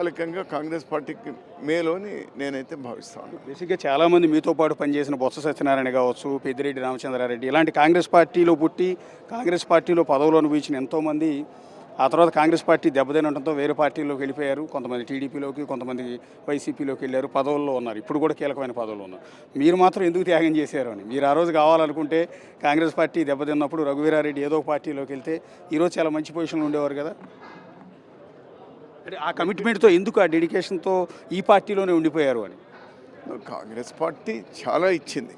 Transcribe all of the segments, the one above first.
తాత్కాలికంగా కాంగ్రెస్ పార్టీకి మేలోని నేనైతే భావిస్తాను బేసిక్గా చాలామంది మీతో పాటు పనిచేసిన బొత్స సత్యనారాయణ కావచ్చు పెద్దిరెడ్డి రామచంద్రారెడ్డి ఇలాంటి కాంగ్రెస్ పార్టీలో పుట్టి కాంగ్రెస్ పార్టీలో పదవులు అనుభవించిన ఎంతోమంది ఆ తర్వాత కాంగ్రెస్ పార్టీ దెబ్బతినడంతో వేరే పార్టీలోకి వెళ్ళిపోయారు. కొంతమంది టీడీపీలోకి కొంతమంది వైసీపీలోకి వెళ్ళారు. పదవుల్లో ఉన్నారు. ఇప్పుడు కూడా కీలకమైన పదవులు ఉన్నారు. మీరు మాత్రం ఎందుకు త్యాగం చేశారు అని? మీరు ఆ రోజు కావాలనుకుంటే కాంగ్రెస్ పార్టీ దెబ్బతిన్నప్పుడు రఘువీరారెడ్డి ఏదో పార్టీలోకి వెళ్తే ఈరోజు చాలా మంచి పొజిషన్లో ఉండేవారు కదా? అంటే ఆ కమిట్మెంట్తో ఎందుకు ఆ డెడికేషన్తో ఈ పార్టీలోనే ఉండిపోయారు అని? కాంగ్రెస్ పార్టీ చాలా ఇచ్చింది.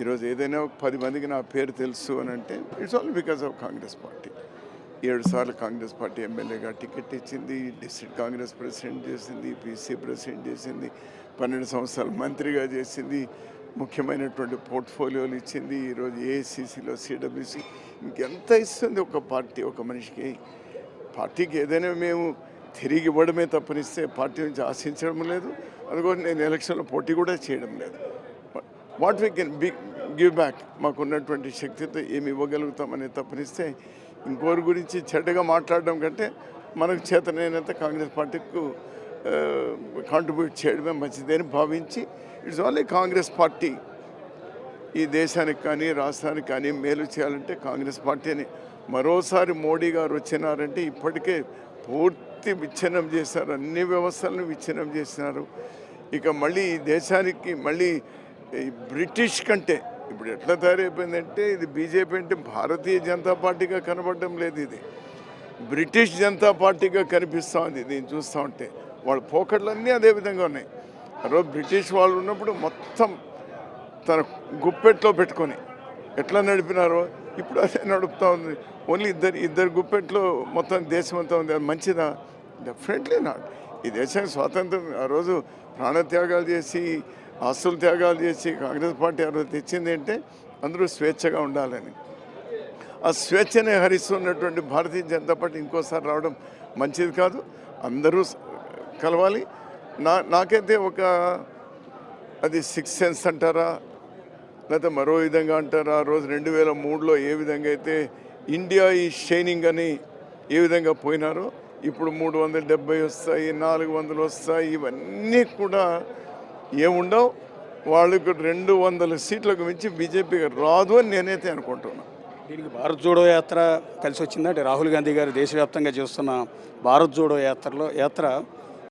ఈరోజు ఏదైనా ఒక పది మందికి నా పేరు తెలుసు అని అంటే it's all because of Congress party. ఏడు సార్లు కాంగ్రెస్ పార్టీ ఎమ్మెల్యేగా టికెట్ ఇచ్చింది డిస్ట్రిక్ట్ కాంగ్రెస్ ప్రెసిడెంట్ చేసింది పీసీ ప్రెసిడెంట్ చేసింది పన్నెండు సంవత్సరాలు మంత్రిగా చేసింది ముఖ్యమైనటువంటి పోర్ట్ఫోలియోలు ఇచ్చింది ఈరోజు ఏఐసిసిలో సిడబ్ల్యూసి ఇంకెంత ఇస్తుంది ఒక పార్టీ ఒక మనిషికి? పార్టీకి ఏదైనా మేము తిరిగి ఇవ్వడమే తప్పనిస్తే పార్టీ నుంచి ఆశించడం లేదు. అందుకోసం నేను ఎలక్షన్లో పోటీ కూడా చేయడం లేదు. What we can be give back మాకున్నటువంటి శక్తితో ఏమి ఇవ్వగలుగుతామని తప్పనిస్తే ఇంకోరి గురించి చెడ్డగా మాట్లాడడం కంటే మనకు చేతనైనంత కాంగ్రెస్ పార్టీకు కాంట్రిబ్యూట్ చేయడమే మంచిదని భావించి ఇట్స్ ఓన్లీ కాంగ్రెస్ పార్టీ ఈ దేశానికి కానీ రాష్ట్రానికి కానీ మేలు చేయాలంటే కాంగ్రెస్ పార్టీని మరోసారి మోడీ గారు వచ్చినారంటే ఇప్పటికే పూర్తి విచ్ఛిన్నం చేశారు అన్ని వ్యవస్థలను విచ్ఛిన్నం చేసినారు. ఇక మళ్ళీ ఈ దేశానికి మళ్ళీ ఈ బ్రిటిష్ కంటే ఇప్పుడు ఎట్లా తయారైపోయిందంటే ఇది బీజేపీ అంటే భారతీయ జనతా పార్టీగా కనబడడం లేదు ఇది. బ్రిటిష్ జనతా పార్టీగా కనిపిస్తూ ఉంది. దీన్ని చూస్తూ ఉంటే వాళ్ళ పోకట్లన్నీ అదే విధంగా ఉన్నాయి. రోజు బ్రిటిష్ వాళ్ళు ఉన్నప్పుడు మొత్తం తన గుప్పెట్లో పెట్టుకొని ఎట్లా నడిపినారో ఇప్పుడు అదే నడుపుతూ ఉంది. ఓన్లీ ఇద్దరు ఇద్దరు గుప్పెట్లో మొత్తం దేశం అంతా ఉంది. అది మంచిదా? డెఫినెట్లీ నాట్ ఈ దేశానికి స్వాతంత్రం ఆ రోజు ప్రాణత్యాగాలు చేసి ఆస్తులు త్యాగాలు చేసి కాంగ్రెస్ పార్టీ ఆ రోజు తెచ్చింది అంటే అందరూ స్వేచ్ఛగా ఉండాలని. ఆ స్వేచ్ఛనే హరిస్తున్నటువంటి భారతీయ జనతా పార్టీ ఇంకోసారి రావడం మంచిది కాదు. అందరూ కలవాలి. నా నాకైతే ఒక అది సిక్స్ సెన్స్ అంటారా? లేకపోతే మరో విధంగా అంటారు ఆ రోజు రెండు వేల మూడులో ఏ విధంగా అయితే ఇండియా ఈ షైనింగ్ అని ఏ విధంగా పోయినారో ఇప్పుడు మూడు వందల డెబ్బై వస్తాయి నాలుగు వందలు వస్తాయి ఇవన్నీ కూడా ఏముండవు. వాళ్ళకు రెండు వందల సీట్లకు మించి బీజేపీకి రాదు అని నేనైతే అనుకుంటున్నాను దీనికి భారత్ జోడో యాత్ర కలిసి వచ్చిందంటే రాహుల్ గాంధీ గారు దేశవ్యాప్తంగా చేస్తున్న భారత్ జోడో యాత్రలో యాత్ర